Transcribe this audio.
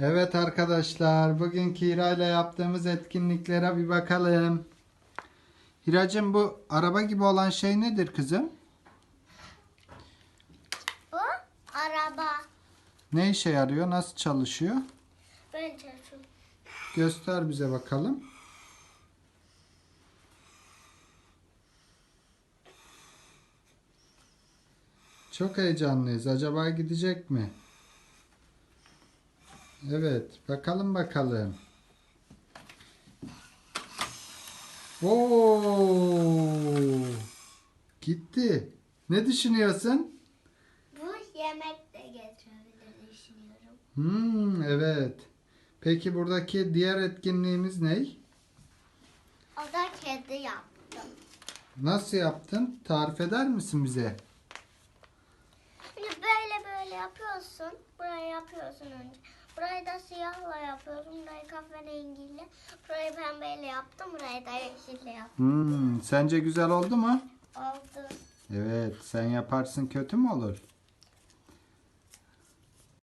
Evet arkadaşlar, bugünkü Hira ile yaptığımız etkinliklere bir bakalım. Hiracığım bu araba gibi olan şey nedir kızım? Bu araba. Ne işe yarıyor? Nasıl çalışıyor? Böyle çalışıyor. Göster bize bakalım. Çok heyecanlıyız. Acaba gidecek mi? Evet, bakalım bakalım. Oo! Gitti. Ne düşünüyorsun? Bu yemek de getirebilir düşünüyorum. Hmm, evet. Peki buradaki diğer etkinliğimiz ne? O da kedi yaptım. Nasıl yaptın? Tarif eder misin bize? Şimdi böyle böyle yapıyorsun. Burayı yapıyorsun önce. Burayı da siyahla yapıyorsun. Burayı kahverengiyle. Burayı pembeyle yaptım. Burayı da yeşille yaptım. Hmm, sence güzel oldu mu? Oldu. Evet, sen yaparsın kötü mü olur?